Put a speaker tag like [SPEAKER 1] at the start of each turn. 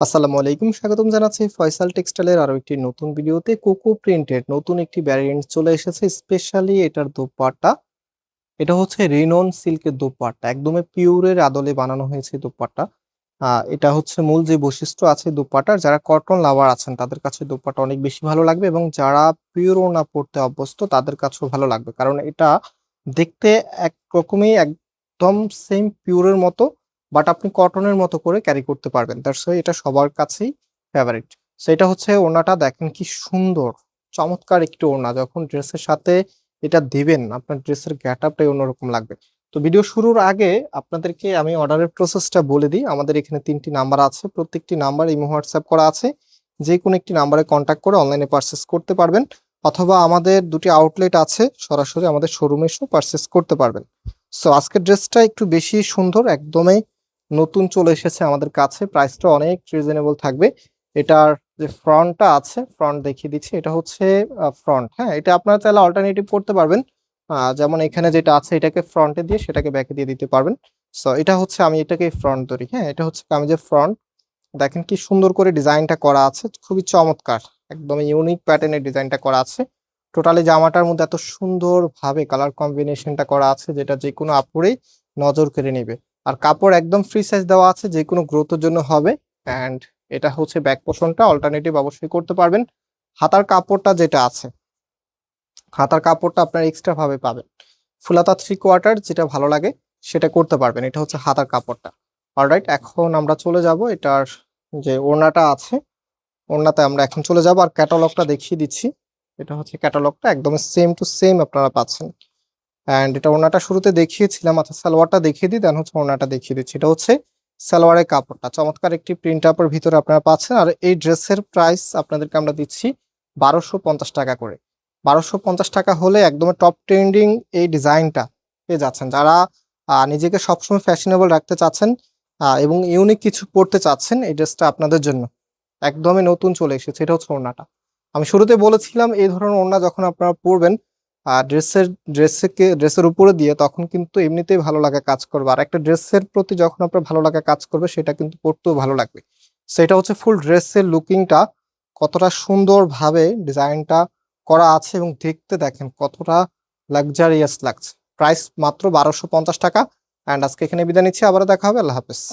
[SPEAKER 1] আসসালামু আলাইকুম, স্বাগতম জানাচ্ছি ফয়সাল টেক্সটাইলের আরও একটি নতুন ভিডিওতে। কোকো প্রিন্টেড নতুন একটি ভ্যারিয়েন্ট চলে এসেছে স্পেশালি এটার দোপাট্টা। এটা হচ্ছে রিনন সিল্কের দোপাট্টা, একদমই পিওরের আদলে বানানো হয়েছে দোপাট্টা। এটা হচ্ছে মূল যে বৈশিষ্ট্য আছে দোপাট্টার, যারা কটন লাভার আছেন, তাদের কাছে দোপাট্টা অনেক বেশি ভালো লাগবে এবং যারা পিওর ওড়না পড়তে অভ্যস্ত, তাদের কাছেও ভালো লাগবে। কারণ এটা দেখতে একরকমই একদম সেম পিওরের মতো। বাট আপনি কটনের মতো করে ক্যারি করতে পারবেন। দ্যাটস ওয়াই এটা সবার কাছেই ফেভারিট সো এটা হচ্ছে ওড়নাটা দেখেন কি সুন্দর। চমৎকার একটি ওড়না। যখন ড্রেসের সাথে এটা দিবেন, আপনার ড্রেসের গ্যাট আপটাই অন্যরকম লাগবে। তো ভিডিও শুরুর আগে আপনাদেরকে আমি অর্ডারের প্রসেসটা বলে দিই। আমাদের এখানে তিনটি নাম্বার আছে। প্রত্যেকটি নাম্বার ইমো হোয়াটসঅ্যাপ করা আছে। যে কোনো একটি নাম্বারে কন্ট্যাক্ট করে অনলাইনে পারচেস করতে পারবেন। অথবা আমাদের দুটি আউটলেট আছে, সরাসরি আমাদের শোরুমে এসেও পারচেস করতে পারবেন। সো আজকের ড্রেসটা একটু বেশি সুন্দর, একদমই নতুন চলে এসেছে আমাদের কাছে। প্রাইসটা অনেক রিজনেবল থাকবে। এটার যে ফ্রন্টটা আছে ফ্রন্ট দেখিয়ে দিচ্ছি। এটা হচ্ছে ফ্রন্ট হ্যাঁ? এটা আপনারা চাইলে অল্টারনেটিভ করতে পারবেন। যেমন এখানে যেটা আছে, এটাকে ফ্রন্টে দিয়ে সেটাকে ব্যাকে দিয়ে দিতে পারবেন। সো এটা হচ্ছে আমি এটাকে ফ্রন্ট ধরি হ্যাঁ? এটা হচ্ছে কামিজের ফ্রন্ট দেখেন কি সুন্দর করে ডিজাইনটা করা আছে। খুবই চমৎকার একদম ইউনিক প্যাটার্নের ডিজাইনটা করা আছে। টোটালি জামাটার মধ্যে এত সুন্দর ভাবে কালার কম্বিনেশনটা করা আছে, যেটা যে কোনো আপুরেই নজর কেড়ে নেবে। আর কাপড় একদম ফ্রি সাইজ দেওয়া আছে যে কোনো গ্রোথের জন্য হবে। অ্যান্ড এটা হচ্ছে ব্যাক পোর্শনটা অল্টারনেটিভ অবশ্যই করতে পারবেন। হাতার কাপড়টা যেটা আছে, হাতার কাপড়টা আপনার এক্সট্রা ভাবে পাবেন। ফুলাতা থ্রি কোয়ার্টার যেটা ভালো লাগে, সেটা করতে পারবেন। এটা হচ্ছে হাতার কাপড়টা। অলরাইট এখন আমরা চলে যাব, এটার যে ওড়নাটা আছে, ওড়নাতে আমরা এখন চলে যাব। আর ক্যাটালগটা দেখিয়ে দিচ্ছি। এটা হচ্ছে ক্যাটালগটা একদম সেম টু সেম আপনারা পাচ্ছেন। অ্যান্ড এটা ওড়নাটা শুরুতে দেখিয়েছিলাম। আচ্ছা সালোয়ারটা দেখিয়ে দিই দেন হচ্ছে ওড়নাটা দেখিয়ে দিচ্ছি। এটা হচ্ছে সালোয়ারের কাপড়টা। চমৎকার একটি প্রিন্ট আপের ভিতরে আপনারা পাচ্ছেন। আর এই ড্রেসের প্রাইস আপনাদেরকে আমরা দিচ্ছি বারোশো পঞ্চাশ টাকা করে। বারোশো পঞ্চাশ টাকা হলে একদম টপ ট্রেন্ডিং এই ডিজাইনটা পেয়ে যাচ্ছেন। যারা নিজেকে সবসময় ফ্যাশনেবল রাখতে চাচ্ছেন এবং ইউনিক কিছু পড়তে চাচ্ছেন, এই ড্রেসটা আপনাদের জন্য একদমই নতুন চলে এসেছে। এটা হচ্ছে ওড়নাটা। আমি শুরুতে বলেছিলাম, এই ধরনের ওড়না যখন আপনারা পরবেন আর ড্রেসের ড্রেসকে ড্রেসের উপরে দিয়ে তখন কিন্তু এমনিতেই ভালো লাগা কাজ করবে আর একটা ড্রেসের প্রতি যখন আপনার ভালো লাগা কাজ করবে, সেটা কিন্তু পরতেও ভালো লাগবে। সেটা হচ্ছে ফুল ড্রেসের লুকিংটা কতটা সুন্দরভাবে ডিজাইনটা করা আছে এবং দেখতে দেখেন কতটা লাক্সারিয়াস লাগছে। প্রাইস মাত্র বারোশো পঞ্চাশ টাকা। অ্যান্ড আজকে এখানে বিদায় নিচ্ছি। আবারও দেখা হবে। আল্লাহ হাফেজ।